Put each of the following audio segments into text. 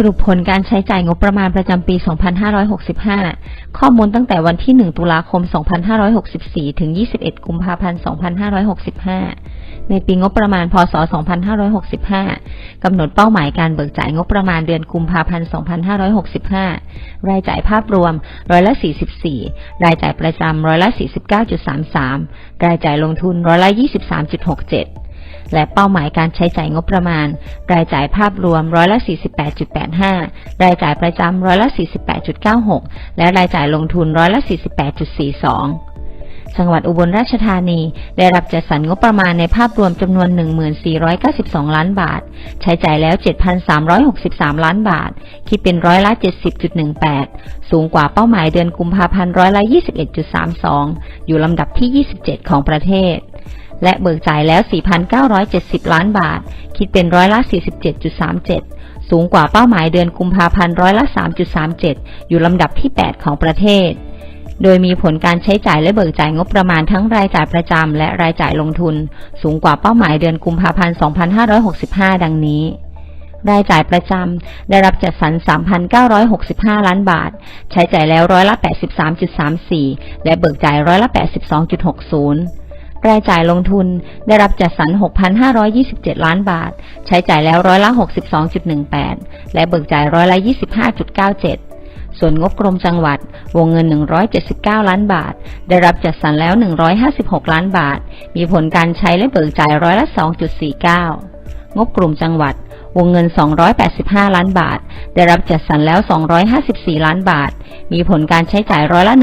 สรุปผลการใช้จ่ายงบประมาณประจำปี 2565 ข้อมูลตั้งแต่วันที่ 1 ตุลาคม 2564 ถึง 21 กุมภาพันธ์ 2565 ในปีงบประมาณ พศ 2565 กำหนดเป้าหมายการเบิกจ่ายงบประมาณเดือนกุมภาพันธ์ 2565 รายจ่ายภาพรวมร้อยละ 44 รายจ่ายประจำร้อยละ 49.33 รายจ่ายลงทุนร้อยละ 23.67 และเป้าหมายการใช้จ่ายงบประมาณ รายจ่ายภาพรวมร้อยละ48.85 รายจ่ายประจำร้อยละ48.96 และรายจ่ายลงทุนร้อยละ48.42จังหวัดอุบลราชธานี ได้รับจัดสรรงบประมาณในภาพรวมจำนวน 1492 ล้านบาท ใช้จ่ายแล้ว 7,363 ล้านบาท คิดเป็นร้อยละ 70.18 สูงกว่าเป้าหมายเดือนกุมภาพันธ์ร้อยละ 21.32 อยู่ลำดับที่ 27 ของประเทศ และเบิกจ่ายแล้ว 4,970 ล้านบาท คิดเป็นร้อยละ 47.37 สูงกว่าเป้าหมายเดือนกุมภาพันธ์ร้อยละ 3.37 อยู่ลำดับที่ 8 ของประเทศ โดยมีผลการใช้จ่ายและเบิกจ่ายงบประมาณทั้งรายจ่ายประจำและรายจ่ายลงทุน สูงกว่าเป้าหมายเดือนกุมภาพันธ์ 2565 ดังนี้รายจ่ายประจำได้รับจัดสรร 3,965 ล้านบาท ใช้จ่ายแล้วร้อยละ 83.34 และเบิกจ่ายร้อยละ 82.60 รายจ่ายลงทุนได้รับจัดสรร 6,527 ล้านบาท ใช้จ่ายแล้วร้อยละ 62.18 และเบิกจ่ายร้อยละ 25.97 ส่วนงบกรมจังหวัด วงเงิน 179 ล้านบาท ได้รับจัดสรรแล้ว 156 ล้านบาท มีผลการใช้และเบิกจ่ายร้อยละ 2.49 งบกลุ่มจังหวัด วงเงิน 285 ล้านบาท ได้รับจัดสรรแล้ว 254 ล้านบาท มีผลการใช้จ่ายร้อยละ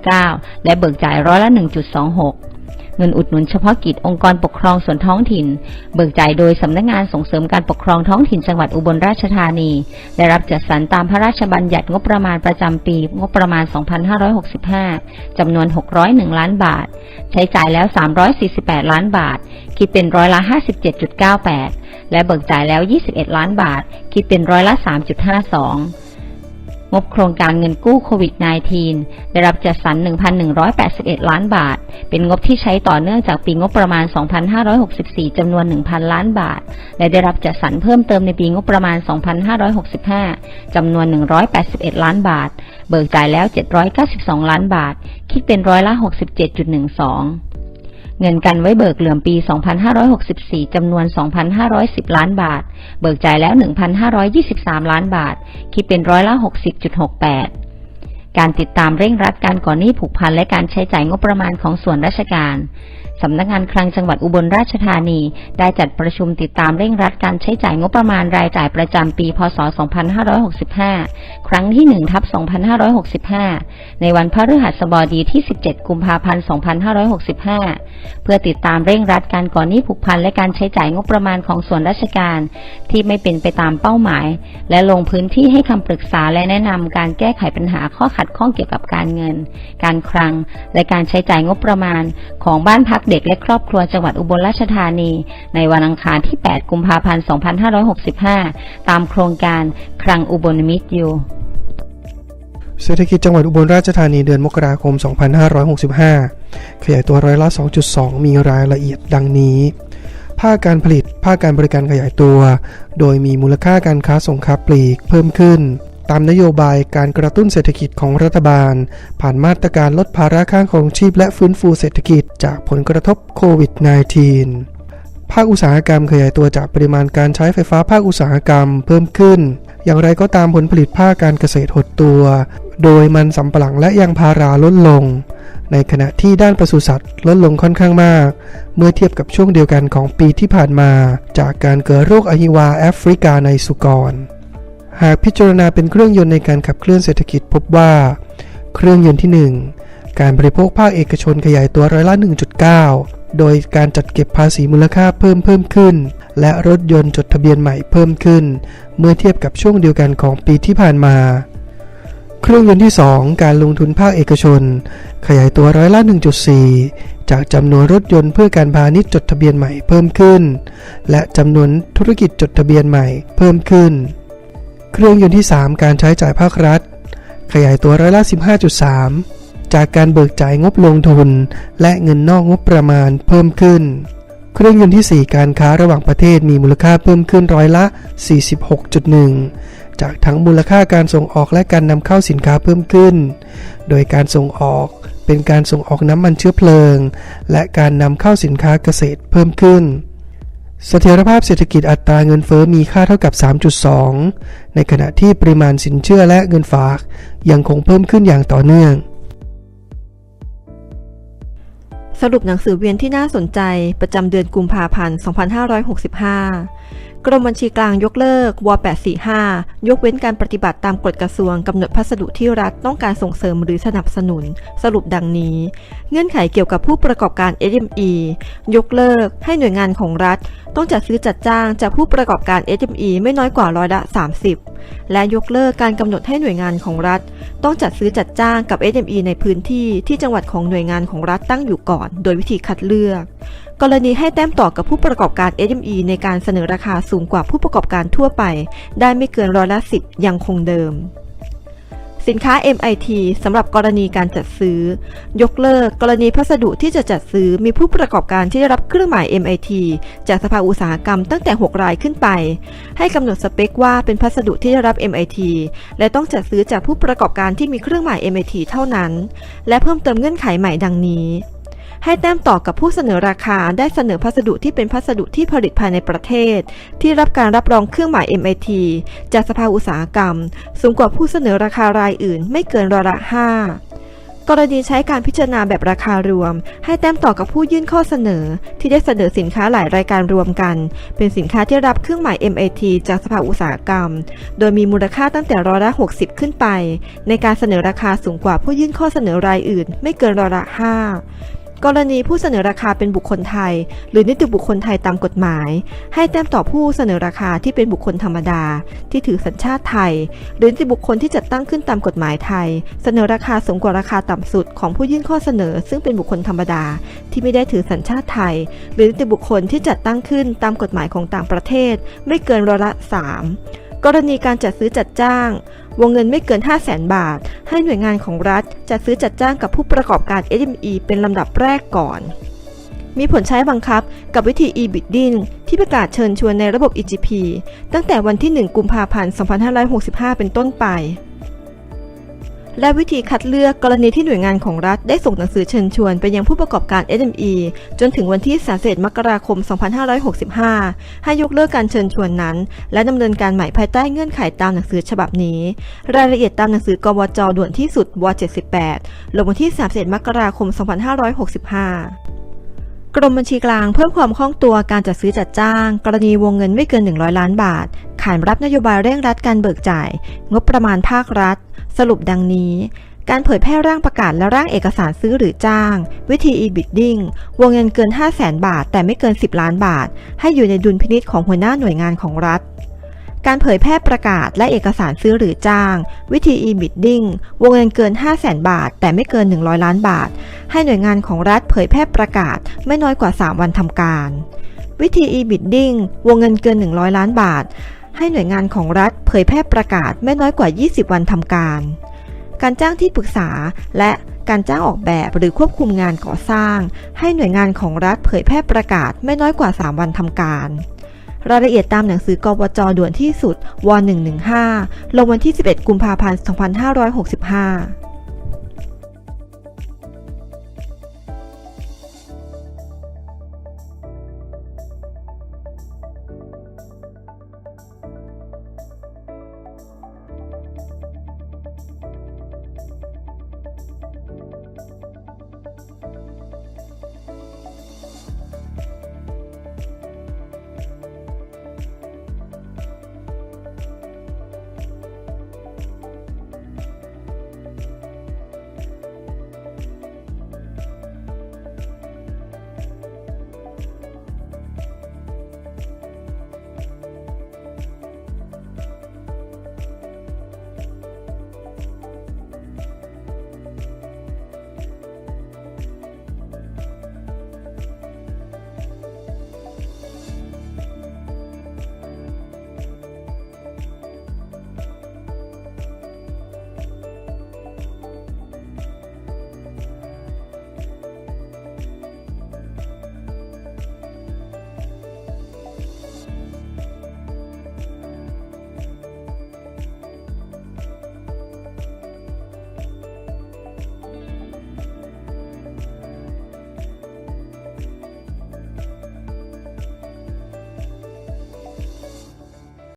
1.29 และเบิกจ่ายร้อยละ 1.26 เงินอุดหนุนเฉพาะกิจองค์กรปกครองส่วนท้องถิ่น เบิกจ่ายโดยสำนักงานส่งเสริมการปกครองท้องถิ่นจังหวัดอุบลราชธานี ได้รับจัดสรรตามพระราชบัญญัติงบประมาณประจำปี งบประมาณ 2565 จำนวน 601 ล้านบาท ใช้จ่ายแล้ว 348 ล้านบาท คิดเป็นร้อยละ 57.98 และเบิกจ่ายแล้ว 21 ล้านบาท คิดเป็นร้อยละ 3.52 งบโครงการเงินกู้โควิด -19 ได้รับจัดสรร 1,181 ล้านบาท เป็นงบที่ใช้ต่อเนื่องจากปีงบประมาณ 2564 จำนวน 1,000 ล้านบาท และได้รับจัดสรรเพิ่มเติมในปีงบประมาณ 2565 จำนวน 181 ล้านบาท เบิกจ่ายแล้ว 792 ล้านบาท คิดเป็นร้อยละ 67.12 เงินกันไว้เบิกเหลื่อมปี 2564 จำนวน 2,510 ล้านบาท เบิกจ่ายแล้ว 1,523 ล้านบาท คิดเป็นร้อยละ 60.68 การติดตามเร่งรัดการก่อนหนี้ผูกพันและการใช้จ่ายงบประมาณของส่วนราชการ สำนักงานคลังจังหวัดอุบลราชธานี ได้จัดประชุมติดตามเร่งรัดการใช้จ่ายงบประมาณรายจ่ายประจำปี พศ 2565 ครั้งที่1ทับ2565 ในวันพฤหัสบดีที่ 17 กุมภาพันธ์ 2565 เพื่อติดตามเร่งรัดการก่อนหนี้ผูกพันและการใช้จ่ายงบประมาณของส่วนราชการ ที่ไม่เป็นไปตามเป้าหมาย และลงพื้นที่ให้คำปรึกษาและแนะนำการแก้ไขปัญหาข้อขัดข้องเกี่ยวกับการเงิน การคลัง และการใช้จ่ายงบประมาณของบ้านพักเด็กและครอบครัวจังหวัดอุบลราชธานี ในวันอังคารที่ 8 กุมภาพันธ์ 2565 ตามโครงการคลังอุบลมิตรอยู่เศรษฐกิจจังหวัดอุบลราชธานีเดือนมกราคม 2565 ขยายตัวร้อยละ 2.2 มีรายละเอียดดังนี้ ภาคการผลิต ภาคการบริการขยายตัว โดยมีมูลค่าการค้าส่งค้าปลีกเพิ่มขึ้น ตามนโยบายการกระตุ้นเศรษฐกิจของรัฐบาล ผ่านมาตรการลดภาระค่าของชีพและฟื้นฟูเศรษฐกิจจากผลกระทบโควิด -19 ภาคอุตสาหกรรมขยายตัวจากปริมาณการใช้ไฟฟ้าภาคอุตสาหกรรมเพิ่มขึ้น อย่างไรก็ตามผลผลิตภาคการเกษตรหดตัว โดยมันสำปะหลังและยางพาราลดลง ในขณะที่ด้านปศุสัตว์ลดลงค่อนข้างมาก เมื่อเทียบกับช่วงเดียวกันของปีที่ผ่านมา จากการเกิดโรคอหิวาแอฟริกาในสุกร หากพิจารณาเป็นเครื่องยนต์ในการขับเคลื่อนเศรษฐกิจพบว่า เครื่องยนต์ที่ 1 การบริโภคภาคเอกชนขยายตัวร้อยละ 1.9 โดยการจัดเก็บภาษีมูลค่าเพิ่มเพิ่มขึ้น และรถยนต์จดทะเบียนใหม่เพิ่มขึ้น เมื่อเทียบกับช่วงเดียวกันของปีที่ผ่านมา เครื่องยนต์ที่ 2 การลงทุนภาคเอกชน ขยายตัวร้อยละ 1.4 จากจำนวนรถยนต์เพื่อการพาณิชย์จดทะเบียนใหม่เพิ่มขึ้น และจำนวนธุรกิจจดทะเบียนใหม่เพิ่มขึ้น เครื่องยนต์ที่ 3 การใช้จ่ายภาครัฐ ขยายตัวร้อยละ 15.3 จากการเบิกจ่ายงบลงทุน และเงินนอกงบประมาณเพิ่มขึ้น เครื่องยนต์ที่ 4 การค้าระหว่างประเทศมีมูลค่าเพิ่มขึ้นร้อยละ 46.1 จากทั้งมูลค่าการส่งออกและการนำเข้าสินค้าเพิ่มขึ้น โดยการส่งออกเป็นการส่งออกน้ำมันเชื้อเพลิง และการนำเข้าสินค้าเกษตรเพิ่มขึ้น เสถียรภาพเศรษฐกิจอัตราเงินเฟ้อมีค่าเท่ากับ 3.2 ในขณะที่ปริมาณสินเชื่อและเงินฝากยังคงเพิ่มขึ้นอย่างต่อเนื่อง สรุปหนังสือเวียนที่น่าสนใจประจำเดือนกุมภาพันธ์ 2565 กรมบัญชีกลางยกเลิกว845 ยกเว้นการปฏิบัติตามกฎกระทรวงกำหนดพัสดุที่รัฐต้องการส่งเสริมหรือสนับสนุน สรุปดังนี้ เงื่อนไขเกี่ยวกับผู้ประกอบการ SME ยกเลิกให้หน่วยงานของรัฐ ต้องจัดซื้อจัดจ้างจากผู้ประกอบการ SME ไม่น้อยกว่าร้อยละ 30 และยกเลิกการกำหนดให้หน่วยงานของรัฐ ต้องจัดซื้อจัดจ้างกับ SME ในพื้นที่ที่จังหวัดของหน่วยงานของรัฐตั้งอยู่ก่อน โดยวิธีคัดเลือก กรณีให้แต้มต่อกับผู้ประกอบการ SME ในการเสนอราคาสูงกว่าผู้ประกอบการทั่วไป ได้ไม่เกินร้อยละ10ยังคงเดิม สินค้า MIT สำหรับกรณีการจัดซื้อ ยกเลิกกรณีพัสดุที่จะจัดซื้อมีผู้ประกอบการที่ได้รับเครื่องหมาย MIT จากสภาอุตสาหกรรมตั้งแต่ 6 รายขึ้นไป ให้กำหนดสเปคว่าเป็นพัสดุที่ได้รับ MIT และต้องจัดซื้อจากผู้ประกอบการที่มีเครื่องหมาย MIT เท่านั้น และเพิ่มเติมเงื่อนไขใหม่ดังนี้ ให้แต้มต่อกับผู้เสนอราคาได้เสนอพัสดุที่เป็นพัสดุที่ผลิตภายในประเทศ ที่รับการรับรองเครื่องหมาย MIT จากสภาอุตสาหกรรม สูงกว่าผู้เสนอราคารายอื่น ไม่เกินร้อยละ5กรณีใช้การพิจารณาแบบราคารวม ให้แต้มต่อกับผู้ยื่นข้อเสนอ ที่ได้เสนอสินค้าหลายรายการรวมกัน เป็นสินค้าที่รับเครื่องหมาย MIT จากสภาอุตสาหกรรม โดยมีมูลค่าตั้งแต่ร้อยละ60 ขึ้นไป ในการเสนอราคาสูงกว่าผู้ยื่นข้อเสนอรายอื่น ไม่เกินร้อยละ5 กรณีผู้เสนอราคาเป็นบุคคลไทย หรือนิติบุคคลไทยตามกฎหมาย ให้แต้มต่อผู้เสนอราคาที่เป็นบุคคลธรรมดา ที่ถือสัญชาติไทย หรือนิติบุคคลที่จัดตั้งขึ้นตามกฎหมายไทย เสนอราคาสูงกว่าราคาต่ำสุดของผู้ยื่นข้อเสนอ ซึ่งเป็นบุคคลธรรมดา ที่ไม่ได้ถือสัญชาติไทย หรือนิติบุคคลที่จัดตั้งขึ้นตามกฎหมายของต่างประเทศ ไม่เกินร้อยละ 3 กรณีการจัดซื้อจัดจ้าง วงเงินไม่เกิน 5 0 0แสนบาท ให้หน่วยงานของรัฐจัดซื้อจัดจ้างกับผู้ประกอบการ SME เป็นลำดับแรกก่อน มีผลใช้บังคับกับวิธี e-bidding ที่ประกาศเชิญชวนในระบบ EGP ตั้งแต่วันที่ 1 กุมภาพันธ์ 2565 เป็นต้นไป และวิธีคัดเลือกกรณีที่หน่วยงานของรัฐได้ส่งหนังสือเชิญชวนไปยังผู้ประกอบการ SME จนถึงวันที่31มกราคม 2565 ให้ยกเลิกการเชิญชวนนั้น และดำเนินการใหม่ภายใต้เงื่อนไขตามหนังสือฉบับนี้ รายละเอียดตามหนังสือกวจด่วนที่สุดว78ลงวันที่31มกราคม 2565กรมบัญชีกลางเพิ่มความคล่องตัวการจัดซื้อจัดจ้าง กรณีวงเงินไม่เกิน 100 ล้านบาท ขานรับนโยบายเร่งรัดการเบิกจ่าย งบประมาณภาครัฐ สรุปดังนี้การเผยแพร่ร่างประกาศและร่างเอกสารซื้อหรือจ้าง วิธี e-bidding วงเงินเกิน 5 0 0แสนบาท แต่ไม่เกิน 10 ล้านบาท ให้อยู่ในดุลพินิษของหัวหน้าหน่วยงานของรัฐ การเผยแพร่ประกาศและเอกสารซื้อหรือจ้าง วิธี e-bidding วงเงินเกิน 5 0 0แสนบาท แต่ไม่เกิน 100 ล้านบาท ให้หน่วยงานของรัฐเผยแพร่ประกาศไม่น้อยกว่า 3 วันทำการ วิธี e-bidding วงเงินเกิน 100 ล้านบาท ให้หน่วยงานของรัฐเผยแพร่ประกาศไม่น้อยกว่า 20 วันทำการ การจ้างที่ปรึกษาและการจ้างออกแบบหรือควบคุมงานก่อสร้าง ให้หน่วยงานของรัฐเผยแพร่ประกาศไม่น้อยกว่า 3 วันทำการ รายละเอียดตามหนังสือกวจด่วนที่สุดว 115 ลงวันที่ 11 กุมภาพันธ์ 2565